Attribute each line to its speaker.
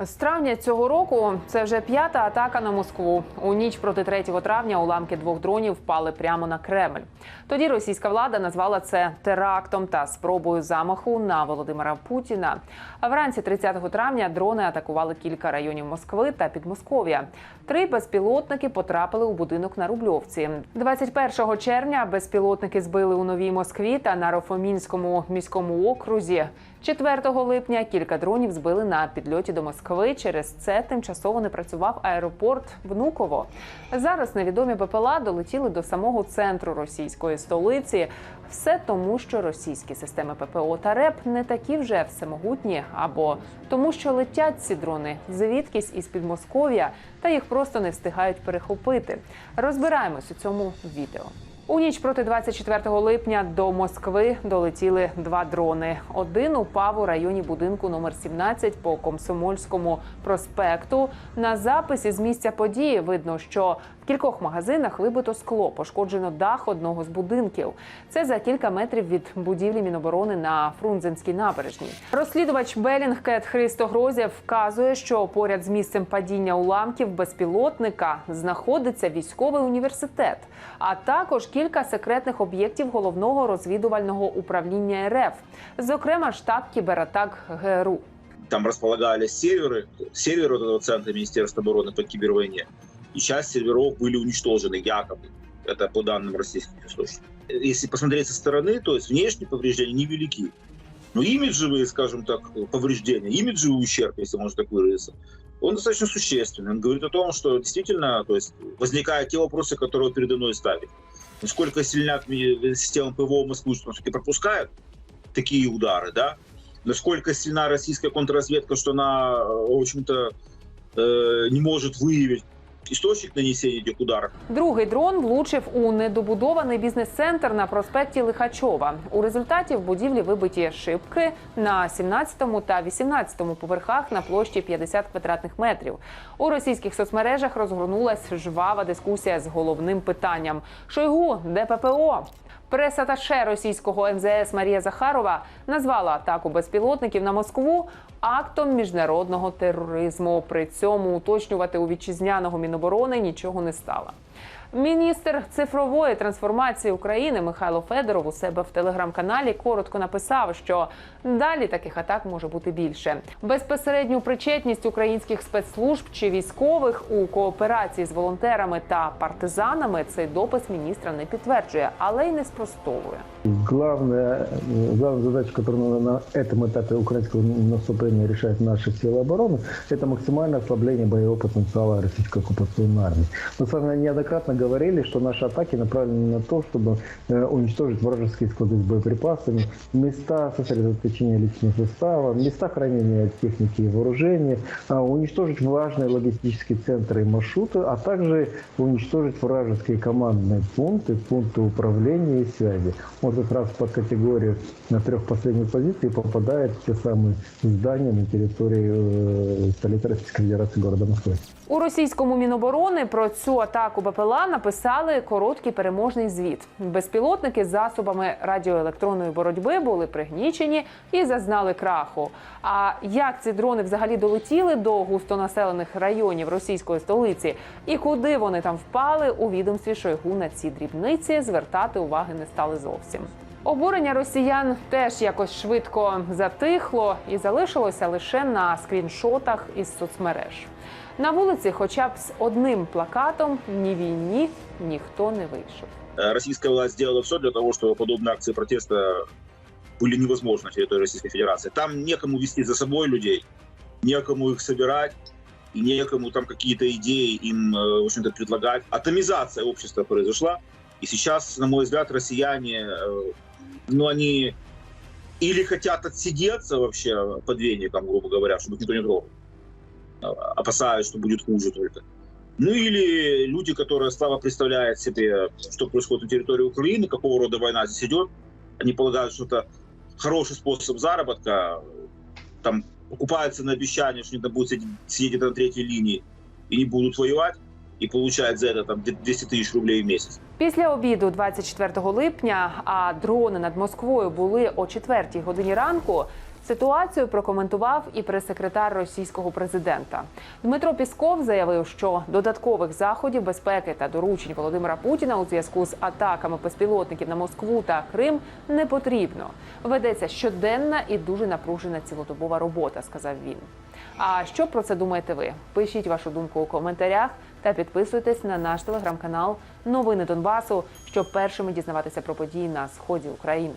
Speaker 1: З травня цього року це вже п'ята атака на Москву. У ніч проти 3 травня уламки двох дронів впали прямо на Кремль. Тоді російська влада назвала це терактом та спробою замаху на Володимира Путіна. А вранці 30 травня дрони атакували кілька районів Москви та Підмосков'я. Три безпілотники потрапили у будинок на Рубльовці. 21 червня безпілотники збили у Новій Москві та на Рофомінському міському окрузі. 4 липня кілька дронів збили на підльоті до Москви. Через це тимчасово не працював аеропорт Внуково. Зараз невідомі БПЛА долетіли до самого центру російської столиці. Все тому, що російські системи ППО та РЕП не такі вже всемогутні, або тому, що летять ці дрони звідкись із Підмосков'я, та їх просто не встигають перехопити. Розбираємось у цьому відео. У ніч проти 24 липня до Москви долетіли два дрони. Один упав у районі будинку номер 17 по Комсомольському проспекту. На записі з місця події видно, що кількох магазинах вибито скло, пошкоджено дах одного з будинків. Це за кілька метрів від будівлі Міноборони на Фрунзенській набережній. Розслідувач Белінгкет Христо Грозєв вказує, що поряд з місцем падіння уламків безпілотника знаходиться військовий університет, а також кілька секретних об'єктів головного розвідувального управління РФ, зокрема штаб кібератак ГРУ.
Speaker 2: там располагались серверы, серверы вот этого центра Министерства обороны по кибервойне, И часть серверов были уничтожены якобы. Это по данным российских источников. Если посмотреть со стороны, то есть внешние повреждения невелики. Но имиджевые, скажем так, повреждения, имиджевый ущерб, если можно так выразиться, он достаточно существенный. Он говорит о том, что действительно то есть, возникают те вопросы, которые передо мной ставят. Насколько сильна система ПВО Москвы, что все-таки пропускает такие удары, да? насколько сильна российская контрразведка, что она, э, в общем-то, э, не может выявить источник нанесення этих ударів.
Speaker 1: Другий дрон влучив у недобудований бізнес-центр на проспекті Лихачова. У результаті в будівлі вибиті шибки на 17 та 18 поверхах на площі 50 квадратних метрів. У російських соцмережах розгорнулась жвава дискусія з головним питанням: Шойгу, де ППО? Прес-аташе російського МЗС Марія Захарова назвала атаку безпілотників на Москву актом міжнародного тероризму. При цьому уточнювати у вітчизняного міноборони нічого не стала. Міністр цифрової трансформації України Михайло Федоров у себе в телеграм-каналі коротко написав, що далі таких атак може бути більше. Безпосередню причетність українських спецслужб чи військових у кооперації з волонтерами та партизанами цей допис міністра не підтверджує, але й не спростовує.
Speaker 3: Главная, э, главная задача, которую на этом этапе украинского наступления решают наши силы обороны, это максимальное ослабление боевого потенциала российской оккупационной армии. Мы с вами неоднократно говорили, что наши атаки направлены на то, чтобы э, уничтожить вражеские склады с боеприпасами, места сосредоточения личного состава, места хранения техники и вооружения, а, уничтожить важные логистические центры и маршруты, а также уничтожить вражеские командные пункты, пункты управления и связи. Вот как раз под категорию на трех последних позиций попадают те самые здания на территории э, столицы Российской Федерации города Москвы.
Speaker 1: У російському міноборони про цю атаку БПЛА написали короткий переможний звіт. Безпілотники з засобами радіоелектронної боротьби були пригнічені і зазнали краху. А як ці дрони взагалі долетіли до густонаселених районів російської столиці і куди вони там впали, у відомстві Шойгу на ці дрібниці звертати уваги не стали зовсім. Обурення росіян теж якось швидко затихло і залишилося лише на скріншотах із соцмереж. На вулиці, хоча б з одним плакатом ні війні ніхто не вийшов.
Speaker 2: Э, Российская власть сделала все для того, чтобы подобные акции протеста были невозможны на территории Российской Федерации. Там некому вести за собой людей, некому их собирать, и некому там какие-то идеи им, э, в общем-то, предлагать. Атомизация общества произошла, И сейчас, на мой взгляд, россияне, э, ну, они или хотят отсидеться вообще под веником, грубо говоря, чтобы никто не трогал, э, опасаясь, что будет хуже только. Ну или люди, которые слабо представляют себе, что происходит на территории Украины, какого рода война здесь идет, они полагают, что это хороший способ заработка, там покупаются на обещание, что там будут сидеть, сидеть на третьей линии и не будут воевать, и получают за это там 200 тысяч рублей в месяц.
Speaker 1: Після обіду 24 липня, а дрони над Москвою були о 4 годині ранку. Ситуацію прокоментував і прес-секретар російського президента Дмитро Пісков заявив, що додаткових заходів безпеки та доручень Володимира Путіна у зв'язку з атаками безпілотників на Москву та Крим не потрібно. Ведеться щоденна і дуже напружена цілодобова робота, сказав він. А що про це думаєте ви? Пишіть вашу думку у коментарях та підписуйтесь на наш телеграм-канал Новини Донбасу, щоб першими дізнаватися про події на сході України.